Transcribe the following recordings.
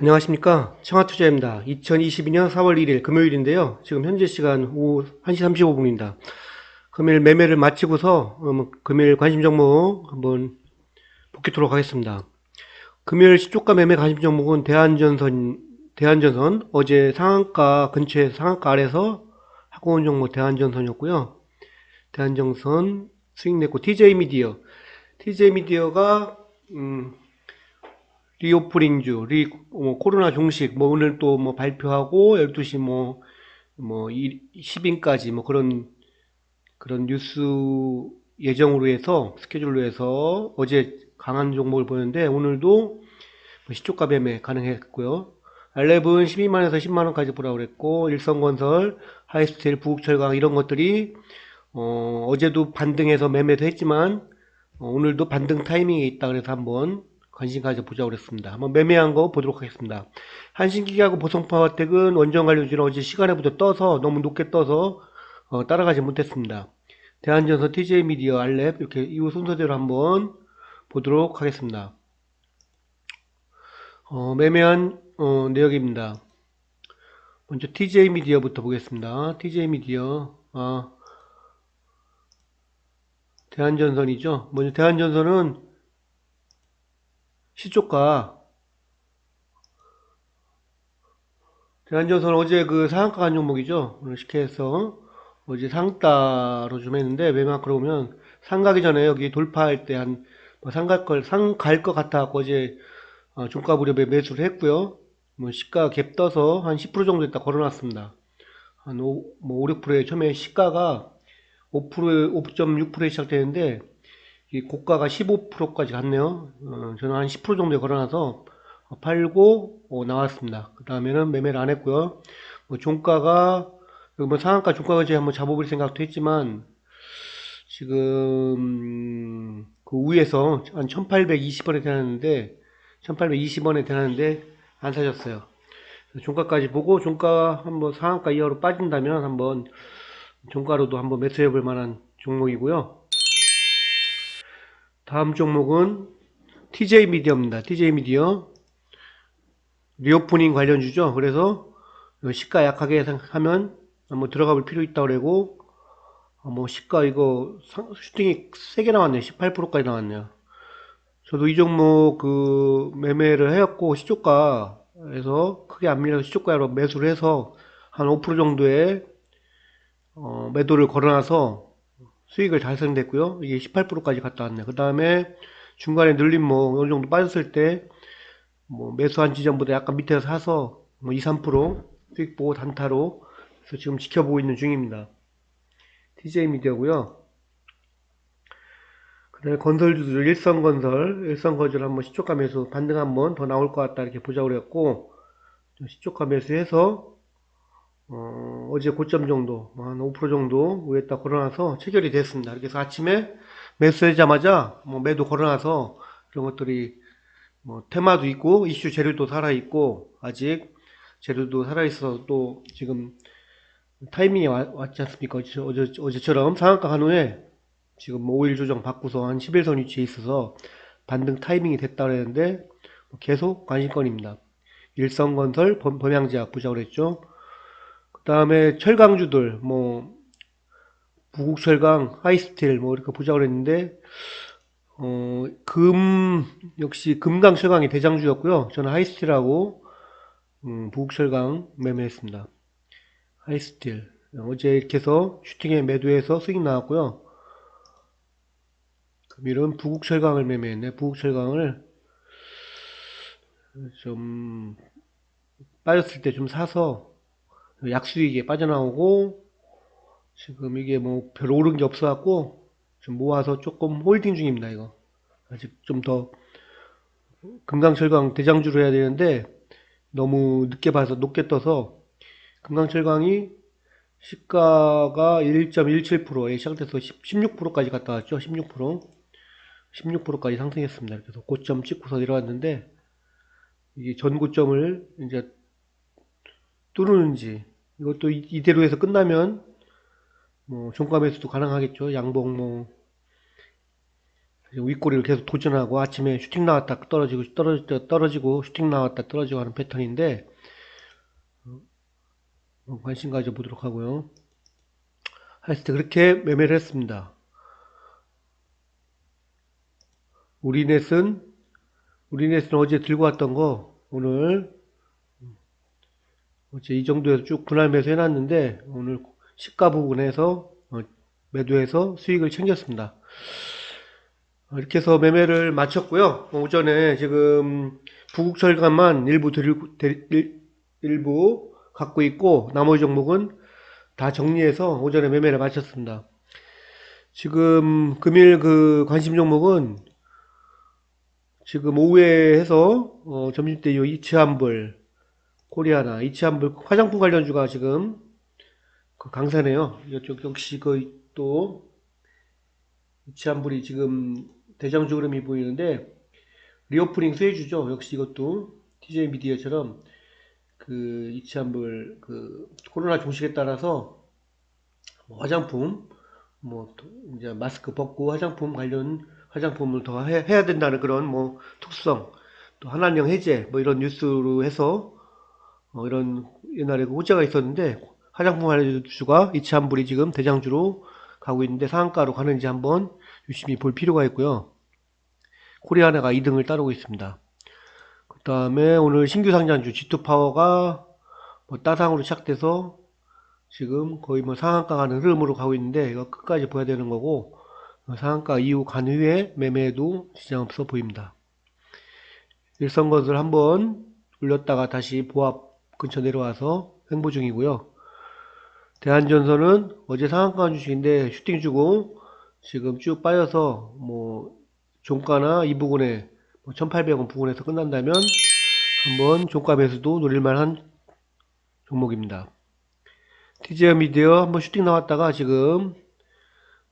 안녕하십니까? 청와투자입니다. 2022년 4월 1일 금요일인데요. 지금 현재 시간 오후 1시 35분입니다. 금요일 매매를 마치고서 음, 금요일 관심 종목 한번 복귀토록 하겠습니다. 금요일 시초가 매매 관심 종목은 대한전선 대한전선 어제 상한가 근처에 상한가 아래서 하고 온 종목 대한전선이었고요. 대한전선 수익 냈고 TJ미디어 TJ미디어가 음, 리오프닝주, 리, 뭐, 코로나 종식, 뭐, 오늘 또 뭐 발표하고, 12시 뭐, 뭐, 10인까지 뭐 그런, 그런 뉴스 예정으로 해서, 스케줄로 해서 어제 강한 종목을 보는데, 오늘도 뭐 시초가 매매 가능했고요. 알렙은 12만에서 10만원까지 보라고 그랬고, 일성건설, 하이스텔, 부국철강 이런 것들이, 어, 어제도 반등해서 매매도 했지만, 어, 오늘도 반등 타이밍이 있다 그래서 한번 관심 가져보자고 그랬습니다. 한번 매매한 거 보도록 하겠습니다. 한신기계하고 보성파워텍은 원전 관련주는 어제 시간에부터 떠서 너무 높게 떠서 어, 따라가지 못했습니다. 대한전선, TJ미디어, 알렙 이렇게 이후 순서대로 한번 보도록 하겠습니다. 어, 매매한 어, 내역입니다. 먼저 TJ미디어부터 보겠습니다. TJ미디어 아, 대한전선이죠. 먼저 대한전선은 시초가 대한전선 어제 그 상한가 간 종목이죠. 오늘 식혜에서 어제 상따로 좀 했는데 매만 그러면 상가기 전에 여기 돌파할 때한 뭐 상갈 걸 상갈 것 같아 어제 어, 종가 무렵에 매수를 했고요. 뭐 시가 갭 떠서 한 10% 정도 있다 걸어놨습니다. 한 5, 뭐 5, 6%에 처음에 시가가 5% 5.6%에 시작되는데 이 고가가 15%까지 갔네요. 어, 저는 한 10% 정도에 걸어놔서 팔고 어, 나왔습니다. 그 다음에는 매매를 안 했고요. 뭐 종가가 뭐 상한가 종가까지 한번 잡아볼 생각도 했지만 지금 그 위에서 한 1820원에 되놨는데 1820원에 되놨는데 안 사셨어요. 종가까지 보고 종가 한번 상한가 이하로 빠진다면 한번 종가로도 한번 매수해 볼 만한 종목이고요. 다음 종목은 TJ 미디어입니다. TJ 미디어 리오프닝 관련주죠. 그래서 시가 약하게 하면 한번 들어가 볼 필요 있다고 그러고 어, 뭐 시가 이거 상- 슈팅이 세게 나왔네요. 18%까지 나왔네요. 저도 이 종목 그 매매를 해왔고 시초가에서 크게 안 밀려서 시초가로 매수를 해서 한 5% 정도의 어, 매도를 걸어놔서 수익을 달성됐고요. 이게 18%까지 갔다 왔네요. 그 다음에 중간에 늘림 뭐 어느 정도 빠졌을 때 뭐 매수한 지점보다 약간 밑에서 사서 뭐 2, 3% 수익 보고 단타로 그래서 지금 지켜보고 있는 중입니다. TJ 미디어고요. 그다음에 건설주도 일성건설, 일성건설 한번 시초가 매수 반등 한번 더 나올 것 같다 이렇게 보자고 그랬고 시초가 매수해서 어, 어제 고점 정도, 뭐한 5% 정도 위에다 걸어놔서 체결이 됐습니다. 그래서 아침에 매수하자마자 뭐 매도 걸어놔서 이런 것들이 뭐 테마도 있고 이슈 재료도 살아 있고 아직 재료도 살아 있어서 또 지금 타이밍이 와- 왔지 않습니까? 어제, 어제, 어제처럼 상한가 한 후에 지금 뭐 5일 조정 받고서 한 11선 위치에 있어서 반등 타이밍이 됐다 그랬는데 뭐 계속 관심권입니다. 일성건설, 범- 범양제약 보자고 그랬죠. 그 다음에 철강주들, 뭐, 부국철강, 하이스틸, 뭐, 이렇게 보자고 그랬는데, 어, 금, 역시 금강철강이 대장주였고요. 저는 하이스틸하고, 음, 부국철강 매매했습니다. 하이스틸. 어제 이렇게 해서 슈팅에 매도해서 수익 나왔고요. 금일은 부국철강을 매매했네. 부국철강을 좀, 빠졌을 때 좀 사서, 약수익에 빠져나오고 지금 이게 뭐 별 오른 게 없어갖고 좀 모아서 조금 홀딩 중입니다 이거. 아직 좀 더 금강철강 대장주로 해야 되는데 너무 늦게 봐서 높게 떠서 금강철강이 시가가 1.17%에 시작돼서 16%까지 갔다 왔죠 16% 16%까지 상승했습니다. 그래서 고점 찍고서 내려왔는데 이게 전고점을 이제 뚫는지 이것도 이- 이대로 해서 끝나면 뭐 종가 매수도 가능하겠죠. 양봉 뭐 윗꼬리를 계속 도전하고 아침에 슈팅 나왔다 떨어지고 떨어지고 떨어지고 슈팅 나왔다 떨어지고 하는 패턴인데 어, 관심 가져보도록 하고요. 하여튼 그렇게 매매를 했습니다. 우리넷은 우리넷은 어제 들고 왔던 거 오늘 이 정도에서 쭉 분할 매수 해놨는데 오늘 시가 부분에서 어, 매도해서 수익을 챙겼습니다. 어, 이렇게 해서 매매를 마쳤고요. 어, 오전에 지금 부국철간만 일부 들- 일- 일부 갖고 있고 나머지 종목은 다 정리해서 오전에 매매를 마쳤습니다. 지금 금일 그 관심 종목은 지금 오후에 해서 어, 점심때 요 이치한불 코리아나 이치한불 화장품 관련주가 지금 그 강세네요. 이쪽 역시 그 또 이치한불이 지금 대장주 흐름이 보이는데 리오프닝 수혜주죠. 역시 이것도 TJ 미디어처럼 그 이치한불 그 코로나 종식에 따라서 뭐 화장품 뭐또 이제 마스크 벗고 화장품 관련 화장품을 더 해, 해야 된다는 그런 뭐 특성 또 한한령 해제 뭐 이런 뉴스로 해서 어, 이런 옛날에 그 호재가 있었는데 화장품 관련 주가 이치한불이 지금 대장주로 가고 있는데 상한가로 가는지 한번 유심히 볼 필요가 있고요. 코리아나가 2등을 따르고 있습니다. 그 다음에 오늘 신규 상장주 G2파워가 뭐 따상으로 시작돼서 지금 거의 뭐 상한가 가는 흐름으로 가고 있는데 이거 끝까지 봐야 되는 거고 어, 상한가 이후 간 후에 매매에도 지장 없어 보입니다. 일선것을 한번 올렸다가 다시 보합 근처 내려와서 횡보 중이고요. 대한전선은 어제 상한가 주식인데 슈팅 주고 지금 쭉 빠져서 뭐 종가나 이 부분에 1800원 부근에서 끝난다면 한번 종가 매수도 노릴만한 종목입니다. 티제어 미디어 한번 슈팅 나왔다가 지금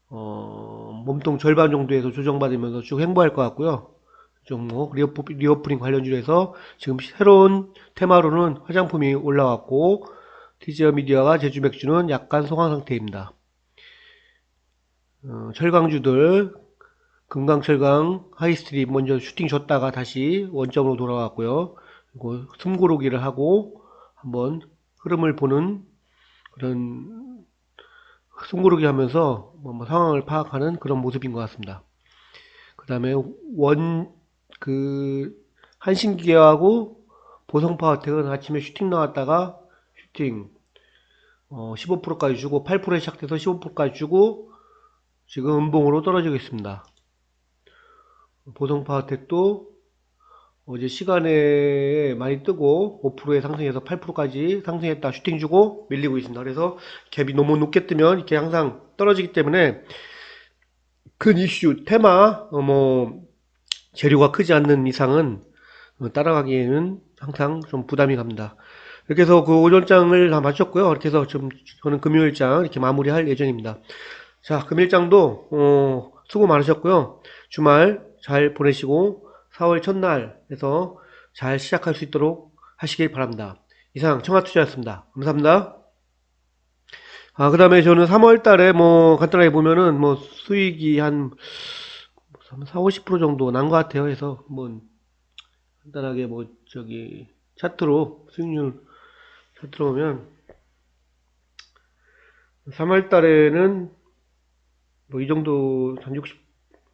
어, 몸통 절반 정도에서 조정받으면서 쭉 행보할 것 같고요. 종목 리오프, 리오프닝 관련주에서 지금 새로운 테마로는 화장품이 올라왔고 티제어 미디어가 제주 맥주는 약간 소강 상태입니다. 어, 철강주들 금강철강 하이스트립 먼저 슈팅 줬다가 다시 원점으로 돌아왔고요. 그리고 숨고르기를 하고 한번 흐름을 보는 그런 숨고르기 하면서 뭐, 뭐 상황을 파악하는 그런 모습인 것 같습니다. 그 다음에 원, 그, 한신기계하고 보성파워텍은 아침에 슈팅 나왔다가 슈팅, 어, 15%까지 주고 8%에 시작돼서 15%까지 주고 지금 음봉으로 떨어지고 있습니다. 보성파워텍도 어제 시간에 많이 뜨고 5%에 상승해서 8%까지 상승했다 슈팅 주고 밀리고 있습니다. 그래서 갭이 너무 높게 뜨면 이렇게 항상 떨어지기 때문에 큰 이슈, 테마, 어, 뭐 재료가 크지 않는 이상은 어, 따라가기에는 항상 좀 부담이 갑니다. 이렇게 해서 그 오전장을 다 마쳤고요. 이렇게 해서 좀 저는 금요일장 이렇게 마무리할 예정입니다. 자, 금일장도 어, 수고 많으셨고요. 주말 잘 보내시고 4월 첫날에서 잘 시작할 수 있도록 하시길 바랍니다. 이상 청아투자였습니다. 감사합니다. 아, 그 다음에 저는 3월 달에 뭐 간단하게 보면은 뭐 수익이 한 4, 50% 정도 난 것 같아요. 그래서 뭐 간단하게 뭐 저기 차트로 수익률 차트로 보면 3월 달에는 뭐 이 정도 한 60,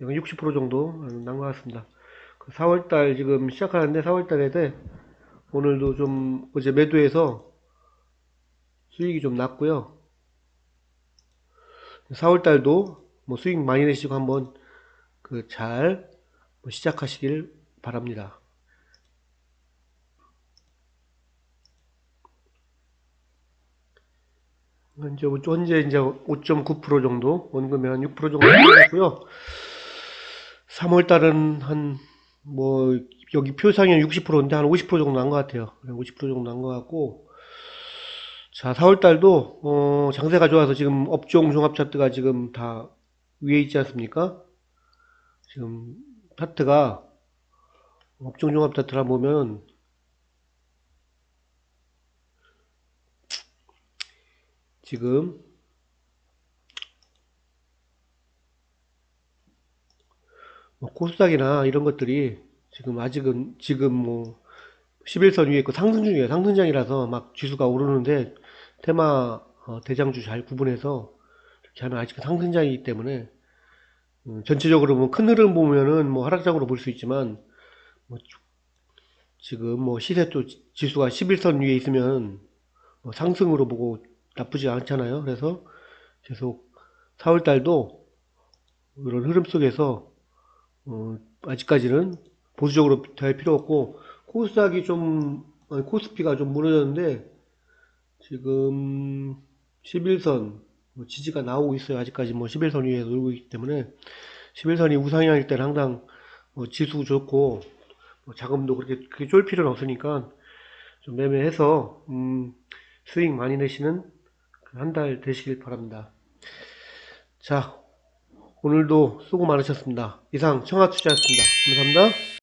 60% 정도 난 것 같습니다. 4월 달 지금 시작하는데 4월 달에 오늘도 좀 어제 매도해서 수익이 좀 났고요. 4월 달도 뭐 수익 많이 내시고 한번 그잘 뭐 시작하시길 바랍니다. 현재 현재 이제 5.9% 정도 원금이 한 6% 정도 했고요. 3월 달은 한 뭐 여기 표상이 60%인데 한 50% 정도 난 것 같아요. 50% 정도 난 것 같고 자 4월 달도 어, 장세가 좋아서 지금 업종 종합 차트가 지금 다 위에 있지 않습니까? 지금 차트가 업종 종합 차트를 보면 지금 뭐 코스닥이나 이런 것들이 지금 아직은 지금 뭐 11선 위에 있고 상승 중이에요. 상승장이라서 막 지수가 오르는데 테마 어, 대장주 잘 구분해서 이렇게 하면 아직은 상승장이기 때문에 음, 전체적으로 뭐큰 흐름 보면은 뭐 하락장으로 볼 수 있지만 뭐 주- 지금 뭐 시세 또 지- 지수가 11선 위에 있으면 뭐 상승으로 보고 나쁘지 않잖아요. 그래서 계속 4월 달도 이런 흐름 속에서 어, 아직까지는 보수적으로 될 필요 없고 코스닥이 좀 코스피가 좀 무너졌는데 지금 11선 뭐 지지가 나오고 있어요. 아직까지 뭐 11선 위에 놀고 있기 때문에 11선이 우상향일 때는 항상 뭐 지수 좋고 뭐 자금도 그렇게 그렇게 쫄 필요는 없으니까 좀 매매해서 음, 수익 많이 내시는 한 달 되시길 바랍니다. 자, 오늘도 수고 많으셨습니다. 이상 청아투자였습니다. 감사합니다.